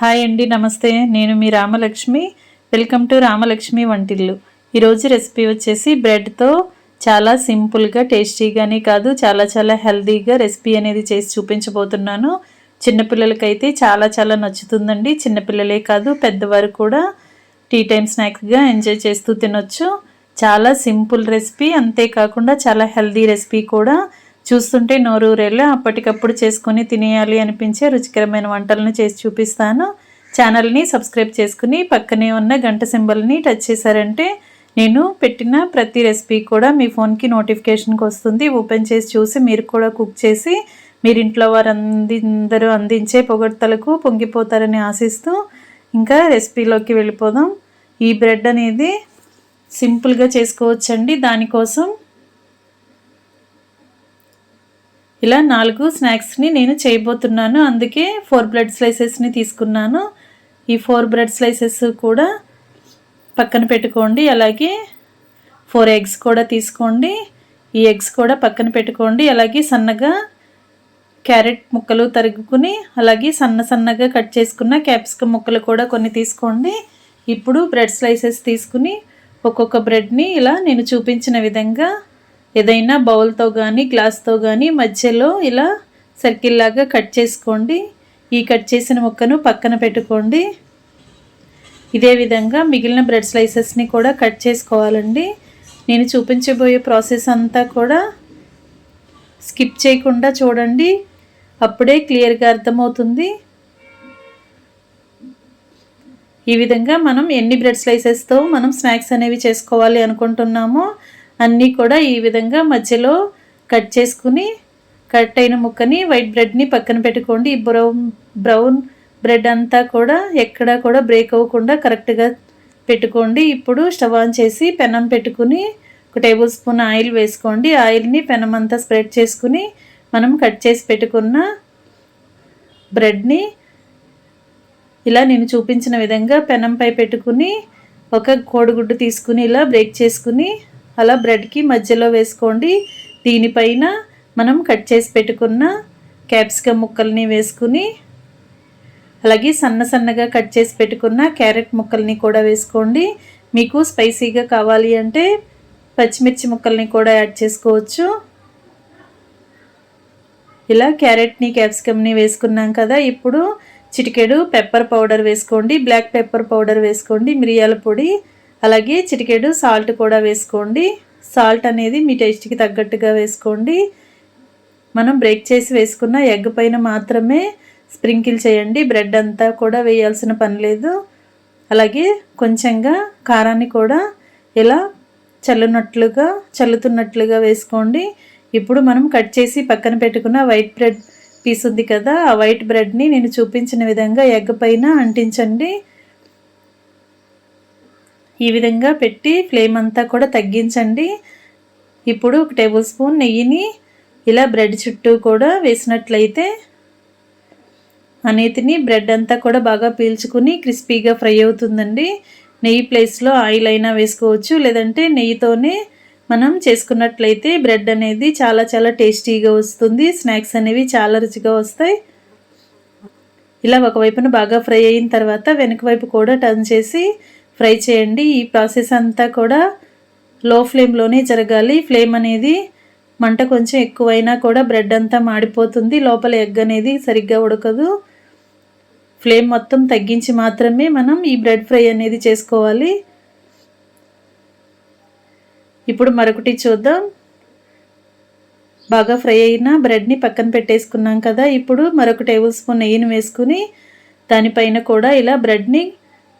Hi అండి నమస్తే. నేను మీ రామలక్ష్మి. వెల్కమ్ టు రామలక్ష్మి వంటిల్లు. ఈరోజు రెసిపీ వచ్చేసి బ్రెడ్తో చాలా సింపుల్గా టేస్టీగానే కాదు చాలా చాలా హెల్దీగా రెసిపీ అనేది చేసి చూపించబోతున్నాను. చిన్నపిల్లలకైతే చాలా చాలా నచ్చుతుందండి. చిన్నపిల్లలే కాదు పెద్దవారు కూడా టీ టైం స్నాక్స్గా ఎంజాయ్ చేస్తూ తినొచ్చు. చాలా సింపుల్ రెసిపీ అంతేకాకుండా చాలా హెల్దీ రెసిపీ కూడా. చూస్తుంటే నోరూరేళ్ళు. అప్పటికప్పుడు చేసుకుని తినేయాలి అనిపించే రుచికరమైన వంటలను చేసి చూపిస్తాను. ఛానల్ని సబ్స్క్రైబ్ చేసుకుని పక్కనే ఉన్న గంట సింబల్ని టచ్ చేశారంటే నేను పెట్టిన ప్రతి రెసిపీ కూడా మీ ఫోన్కి నోటిఫికేషన్కి వస్తుంది. ఓపెన్ చేసి చూసి మీరు కూడా కుక్ చేసి మీరు ఇంట్లో వారు అందరూ అందించే పొగడ్తలకు పొంగిపోతారని ఆశిస్తూ ఇంకా రెసిపీలోకి వెళ్ళిపోదాం. ఈ బ్రెడ్ అనేది సింపుల్గా చేసుకోవచ్చండి. దానికోసం ఇలా నాలుగు స్నాక్స్ని నేను చేయబోతున్నాను. అందుకే ఫోర్ బ్రెడ్ స్లైసెస్ని తీసుకున్నాను. ఈ ఫోర్ బ్రెడ్ స్లైసెస్ కూడా పక్కన పెట్టుకోండి. అలాగే ఫోర్ ఎగ్స్ కూడా తీసుకోండి. ఈ ఎగ్స్ కూడా పక్కన పెట్టుకోండి. అలాగే సన్నగా క్యారెట్ ముక్కలు తరుగుకుని అలాగే సన్న సన్నగా కట్ చేసుకున్న క్యాప్సికమ్ ముక్కలు కూడా కొన్ని తీసుకోండి. ఇప్పుడు బ్రెడ్ స్లైసెస్ తీసుకుని ఒక్కొక్క బ్రెడ్ని ఇలా నేను చూపించిన విధంగా ఏదైనా బౌల్తో కానీ గ్లాస్తో కానీ మధ్యలో ఇలా సర్కిల్ లాగా కట్ చేసుకోండి. ఈ కట్ చేసిన ముక్కను పక్కన పెట్టుకోండి. ఇదే విధంగా మిగిలిన బ్రెడ్ స్లైసెస్ని కూడా కట్ చేసుకోవాలండి. నేను చూపించబోయే ప్రాసెస్ అంతా కూడా స్కిప్ చేయకుండా చూడండి. అప్పుడే క్లియర్గా అర్థమవుతుంది. ఈ విధంగా మనం ఎన్ని బ్రెడ్ స్లైసెస్తో మనం స్నాక్స్ అనేవి చేసుకోవాలి అనుకుంటున్నామో అన్నీ కూడా ఈ విధంగా మధ్యలో కట్ చేసుకుని కట్ అయిన ముక్కని వైట్ బ్రెడ్ని పక్కన పెట్టుకోండి. ఈ బ్రౌన్ బ్రౌన్ బ్రెడ్ అంతా కూడా ఎక్కడా కూడా బ్రేక్ అవ్వకుండా కరెక్ట్గా పెట్టుకోండి. ఇప్పుడు స్టవ్ ఆన్ చేసి పెనం పెట్టుకుని ఒక టేబుల్ స్పూన్ ఆయిల్ వేసుకోండి. ఆయిల్ని పెనం అంతా స్ప్రెడ్ చేసుకుని మనం కట్ చేసి పెట్టుకున్న బ్రెడ్ని ఇలా నేను చూపించిన విధంగా పెనంపై పెట్టుకుని ఒక కోడిగుడ్డు తీసుకుని ఇలా బ్రేక్ చేసుకుని అలా బ్రెడ్కి మధ్యలో వేసుకోండి. దీనిపైన మనం కట్ చేసి పెట్టుకున్న క్యాప్సికమ్ ముక్కల్ని వేసుకుని అలాగే సన్న సన్నగా కట్ చేసి పెట్టుకున్న క్యారెట్ ముక్కల్ని కూడా వేసుకోండి. మీకు స్పైసీగా కావాలి అంటే పచ్చిమిర్చి ముక్కల్ని కూడా యాడ్ చేసుకోవచ్చు. ఇలా క్యారెట్ని క్యాప్సికమ్ని వేసుకున్నాం కదా ఇప్పుడు చిటికెడు పెప్పర్ పౌడర్ వేసుకోండి. బ్లాక్ పెప్పర్ పౌడర్ వేసుకోండి. మిరియాల పొడి అలాగే చిటికెడు సాల్ట్ కూడా వేసుకోండి. సాల్ట్ అనేది మీ టేస్ట్కి తగ్గట్టుగా వేసుకోండి. మనం బ్రేక్ చేసి వేసుకున్న ఎగ్ పైన మాత్రమే స్ప్రింకిల్ చేయండి. బ్రెడ్ అంతా కూడా వేయాల్సిన పని లేదు. అలాగే కొంచెంగా కారాన్ని కూడా ఇలా చల్లునట్లుగా చల్లుతున్నట్లుగా వేసుకోండి. ఇప్పుడు మనం కట్ చేసి పక్కన పెట్టుకున్న వైట్ బ్రెడ్ పీస్ ఉంది కదా ఆ వైట్ బ్రెడ్ని నేను చూపించిన విధంగా ఎగ్ పైన అంటించండి. ఈ విధంగా పెట్టి ఫ్లేమ్ అంతా కూడా తగ్గించండి. ఇప్పుడు ఒక టేబుల్ స్పూన్ నెయ్యిని ఇలా బ్రెడ్ చుట్టూ కూడా వేసినట్లయితే అనేతిని బ్రెడ్ అంతా కూడా బాగా పీల్చుకుని క్రిస్పీగా ఫ్రై అవుతుందండి. నెయ్యి ప్లేస్లో ఆయిల్ అయినా వేసుకోవచ్చు లేదంటే నెయ్యితోనే మనం చేసుకున్నట్లయితే బ్రెడ్ అనేది చాలా చాలా టేస్టీగా వస్తుంది స్నాక్స్ అనేవి చాలా రుచిగా వస్తాయి. ఇలా ఒకవైపున బాగా ఫ్రై అయిన తర్వాత వెనుక వైపు కూడా టర్న్ చేసి ఫ్రై చేయండి. ఈ ప్రాసెస్ అంతా కూడా లో ఫ్లేమ్లోనే జరగాలి. ఫ్లేమ్ అనేది మంట కొంచెం ఎక్కువైనా కూడా బ్రెడ్ అంతా మాడిపోతుంది. లోపల ఎగ్ అనేది సరిగ్గా ఉడకదు. ఫ్లేమ్ మొత్తం తగ్గించి మాత్రమే మనం ఈ బ్రెడ్ ఫ్రై అనేది చేసుకోవాలి. ఇప్పుడు మరొకటి చూద్దాం. బాగా ఫ్రై అయిన బ్రెడ్ని పక్కన పెట్టేసుకున్నాం కదా. ఇప్పుడు మరొక టేబుల్ స్పూన్ నెయ్యిని వేసుకుని దానిపైన కూడా ఇలా బ్రెడ్ని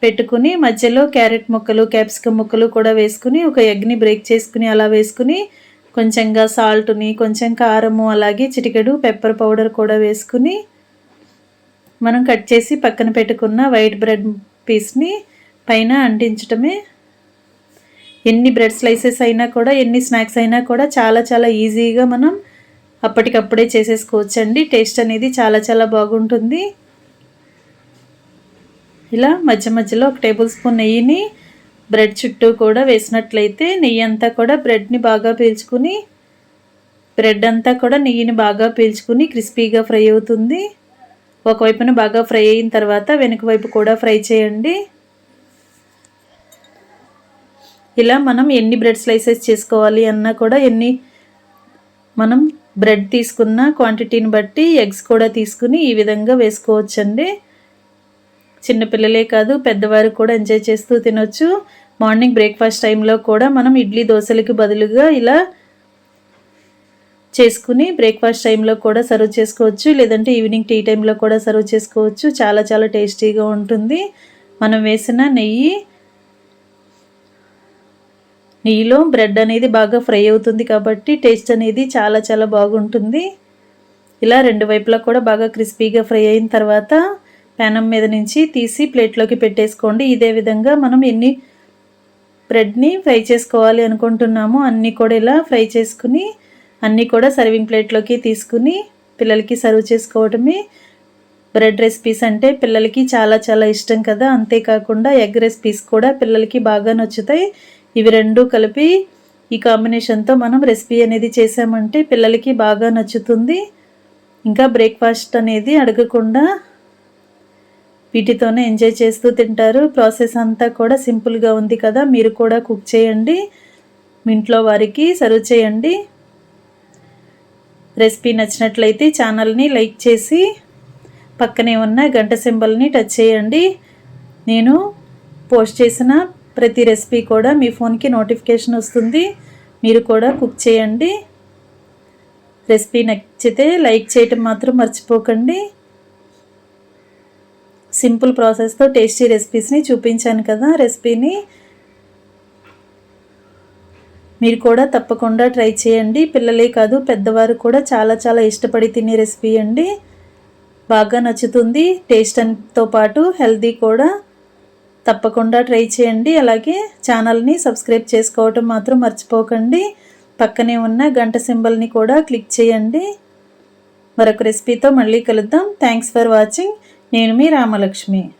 పెట్టుకుని మధ్యలో క్యారెట్ ముక్కలు క్యాప్సికమ్ ముక్కలు కూడా వేసుకుని ఒక ఎగ్ని బ్రేక్ చేసుకుని అలా వేసుకుని కొంచెంగా సాల్ట్ని కొంచెం కారము అలాగే చిటికెడు పెప్పర్ పౌడర్ కూడా వేసుకుని మనం కట్ చేసి పక్కన పెట్టుకున్న వైట్ బ్రెడ్ పీస్ని పైన అంటించటమే. ఎన్ని బ్రెడ్ స్లైసెస్ అయినా కూడా ఎన్ని స్నాక్స్ అయినా కూడా చాలా చాలా ఈజీగా మనం అప్పటికప్పుడే చేసేసుకోవచ్చండి. టేస్ట్ అనేది చాలా చాలా బాగుంటుంది. ఇలా మధ్య మధ్యలో ఒక టేబుల్ స్పూన్ నెయ్యిని బ్రెడ్ చుట్టూ కూడా వేసినట్లయితే నెయ్యి అంతా కూడా బ్రెడ్ని బాగా పీల్చుకుని బ్రెడ్ అంతా కూడా నెయ్యిని బాగా పీల్చుకుని క్రిస్పీగా ఫ్రై అవుతుంది. ఒకవైపున బాగా ఫ్రై అయిన తర్వాత వెనుక వైపు కూడా ఫ్రై చేయండి. ఇలా మనం ఎన్ని బ్రెడ్ స్లైసెస్ చేసుకోవాలి అన్నా కూడా ఎన్ని మనం బ్రెడ్ తీసుకున్న క్వాంటిటీని బట్టి ఎగ్స్ కూడా తీసుకుని ఈ విధంగా వేసుకోవచ్చండి. చిన్నపిల్లలే కాదు పెద్దవారు కూడా ఎంజాయ్ చేస్తూ తినొచ్చు. మార్నింగ్ బ్రేక్ఫాస్ట్ టైంలో కూడా మనం ఇడ్లీ దోశలకి బదులుగా ఇలా చేసుకుని బ్రేక్ఫాస్ట్ టైంలో కూడా సర్వ్ చేసుకోవచ్చు. లేదంటే ఈవినింగ్ టీ టైంలో కూడా సర్వ్ చేసుకోవచ్చు. చాలా చాలా టేస్టీగా ఉంటుంది. మనం వేసిన నెయ్యి నెయ్యిలో బ్రెడ్ అనేది బాగా ఫ్రై అవుతుంది కాబట్టి టేస్ట్ అనేది చాలా చాలా బాగుంటుంది. ఇలా రెండు వైపులా కూడా బాగా క్రిస్పీగా ఫ్రై అయిన తర్వాత ప్యానం మీద నుంచి తీసి ప్లేట్లోకి పెట్టేసుకోండి. ఇదే విధంగా మనం ఎన్ని బ్రెడ్ని ఫ్రై చేసుకోవాలి అనుకుంటున్నామో అన్నీ కూడా ఇలా ఫ్రై చేసుకుని అన్నీ కూడా సర్వింగ్ ప్లేట్లోకి తీసుకుని పిల్లలకి సర్వ్ చేసుకోవడమే. బ్రెడ్ రెసిపీస్ అంటే పిల్లలకి చాలా చాలా ఇష్టం కదా. అంతేకాకుండా ఎగ్ రెసిపీస్ కూడా పిల్లలకి బాగా నచ్చుతాయి. ఇవి రెండు కలిపి ఈ కాంబినేషన్తో మనం రెసిపీ అనేది చేసామంటే పిల్లలకి బాగా నచ్చుతుంది. ఇంకా బ్రేక్ఫాస్ట్ అనేది అడగకుండా వీటితోనే ఎంజాయ్ చేస్తూ తింటారు. ప్రాసెస్ అంతా కూడా సింపుల్గా ఉంది కదా. మీరు కూడా కుక్ చేయండి. మీ ఇంట్లో వారికి సర్వ్ చేయండి. రెసిపీ నచ్చినట్లయితే ఛానల్ని లైక్ చేసి పక్కనే ఉన్న గంట సింబల్ని టచ్ చేయండి. నేను పోస్ట్ చేసిన ప్రతి రెసిపీ కూడా మీ ఫోన్కి నోటిఫికేషన్ వస్తుంది. మీరు కూడా కుక్ చేయండి. రెసిపీ నచ్చితే లైక్ చేయటం మాత్రం మర్చిపోకండి. సింపుల్ ప్రాసెస్తో టేస్టీ రెసిపీస్ని చూపించాను కదా రెసిపీని. మీరు కూడా తప్పకుండా ట్రై చేయండి. పిల్లలే కాదు పెద్దవారు కూడా చాలా చాలా ఇష్టపడి తినే రెసిపీ అండి. బాగా నచ్చుతుంది టేస్ట్ అంతో పాటు హెల్తీ కూడా. తప్పకుండా ట్రై చేయండి. అలాగే ఛానల్ని సబ్స్క్రైబ్ చేసుకోవటం మాత్రం మర్చిపోకండి. పక్కనే ఉన్న గంట సింబల్ని కూడా క్లిక్ చేయండి. మరొక రెసిపీతో మళ్ళీ కలుద్దాం. Thanks for watching. నేను మీ రామలక్ష్మి.